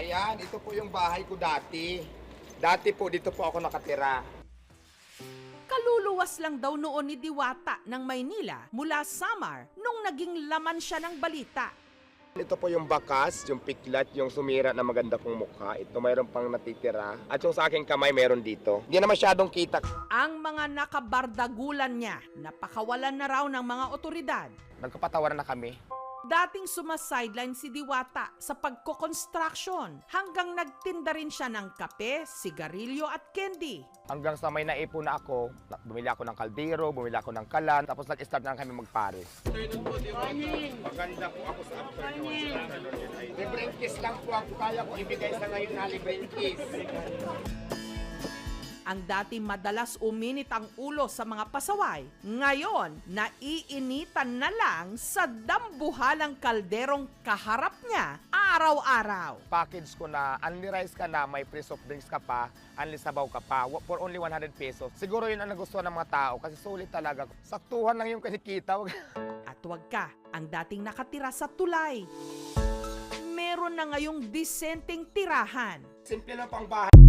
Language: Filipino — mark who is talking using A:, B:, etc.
A: Ayan, ito po yung bahay ko dati. Dati po, dito po ako nakatira.
B: Kaluluwas lang daw noon ni Diwata ng Maynila mula Samar nung naging laman siya ng balita.
A: Ito po yung bakas, yung piklat, yung sumira na maganda kong mukha. Ito mayroon pang natitira. At yung sa aking kamay mayroon dito. Hindi na masyadong kita.
B: Ang mga nakabardagulan niya, napakawalan na raw ng mga otoridad.
A: Nagkapatawaran na kami.
B: Dating sumasideline si Diwata sa pagko-construction hanggang nagtinda rin siya ng kape, sigarilyo at candy.
A: Hanggang sa may naipon na ako, bumili ako ng kaldero, bumili ako ng kalan, tapos nag-start na kami magpares. Maganda po ako sa afternoon. Libreng kiss lang po ako kaya ko ibigay sa ngayon na libreng kiss.
B: Ang dati madalas uminit ang ulo sa mga pasaway, ngayon naiinitan na lang sa dambuhalang kalderong kaharap niya araw-araw.
A: Package ko na, unli rice ka na, may free soft drinks ka pa, unli sabaw ka pa, for only 100 pesos. Siguro yun ang nagustuhan ng mga tao kasi sulit talaga. Saktuhan lang yung kinikita.
B: At wag ka, ang dating nakatira sa tulay. Meron na ngayong disenteng tirahan.
A: Simple lang pang bahay.